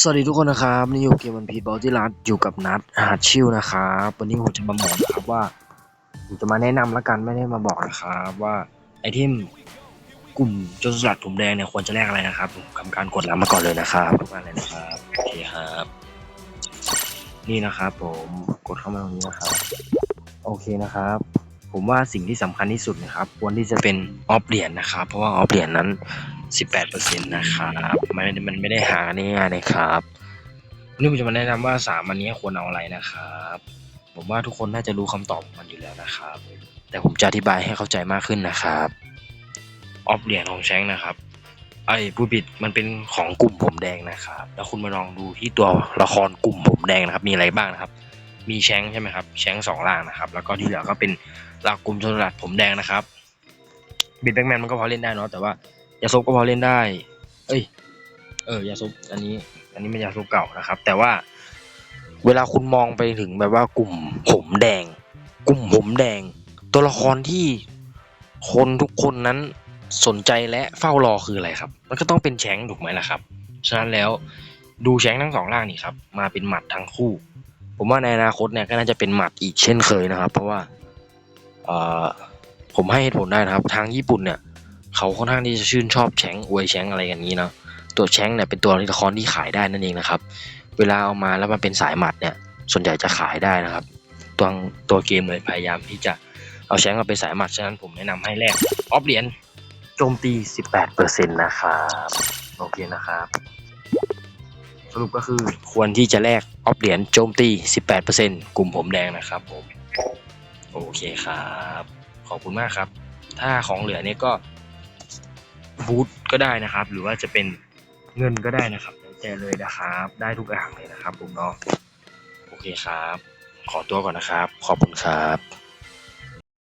สวัสดีทุกคนนะครับนี่อยู่เกมวันพีบอลที่ร้านอยู่กับนัดฮาร์ชิลนะครับวันนี้ผมจะมาบอกนะครับว่าผมจะมาแนะนำละกันไม่ได้มาบอกนะครับว่าไอเทมกลุ่มโจรสลัดถุงแดงเนี่ยควรจะแลกอะไรนะครับผมทำการกดรับมาก่อนเลยนะครับทุกท่านเลยนะครับโอเคครับ นี่นะครับ ผมกดเข้ามาตรงนี้นะครับ โอเคนะครับ ผมว่าสิ่งที่สำคัญที่สุดนะครับ ควรที่จะเป็นออฟเหรียญนะครับ เพราะว่าออฟเหรียญนั้น 18%นะครับมันมันไม่ได้หาง่ยนะครับนี่ผมจะมาแนะนำว่าสามอันนี้ควรเอาอะไรนะครับ ผมว่าทุกคนน่าจะรู้คำตอบของมันอยู่แล้วนะครับ แต่ผมจะอธิบายให้เข้าใจมากขึ้นนะครับออฟเหรียญของแชงนะครับ ไอ้ผู้ผิดมันเป็นของกลุ่มผมแดงนะครับ แล้วคุณมาลองดูที่ตัวละครกลุ่มผมแดงนะครับ มีอะไรบ้างนะครับ มีแชงใช่ไหมครับแชงสองล่างนะครับ แล้วก็ที่เหลือก็เป็นหลักกลุ่มโจรสลัดผมแดงนะครับบิดแบ็กแมนมันก็พอเล่นได้เนาะแต่ว่า ยาซุปก็พอเล่นได้ เอ้ย เออยาซุปอันนี้ อันนี้เป็นยาซุปเก่านะครับ แต่ว่าเวลาคุณมองไปถึงแบบว่ากลุ่มผมแดง กลุ่มผมแดง ตัวละครที่คนทุกคนนั้นสนใจและเฝ้ารอคืออะไรครับ มันก็ต้องเป็นแชงถูกไหมล่ะครับ ฉะนั้นแล้วดูแชงทั้งสองล่างนี่ครับ มาเป็นหมัดทั้งคู่ ผมว่าในอนาคตเนี่ยก็น่าจะเป็นหมัดอีกเช่นเคยนะครับ เพราะว่าผมให้เหตุผลได้นะครับ ทางญี่ปุ่นเนี่ย เขาค่อนข้างที่จะชื่นชอบแชงค์อวยแชงค์อะไรอย่างนี้เนาะตัวแชงค์เนี่ยเป็นตัวละครที่ขายได้นั่นเองนะครับ เวลาเอามาแล้วมันเป็นสายหมัดเนี่ย ส่วนใหญ่จะขายได้นะครับ ตัวตัวเกมเลยพยายามที่จะเอาแชงค์มาเป็นสายหมัดฉะนั้นผมแนะนำให้แลกออฟเหรียญโจมตี 18%นะครับโอเคนะครับสรุปก็คือควรที่จะแลกออฟเหรียญโจมตี 18%กลุ่มผมแดงนะครับผมโอเคครับ ขอบคุณมากครับ ถ้าของเหลือเนี่ยก็ บูทก็ได้นะครับ หรือว่าจะเป็นเงินก็ได้นะครับแต่เลยนะครับ ได้ทุกอย่างเลยนะครับผมเนาะโอเคครับ ขอตัวก่อนนะครับ ขอบคุณครับ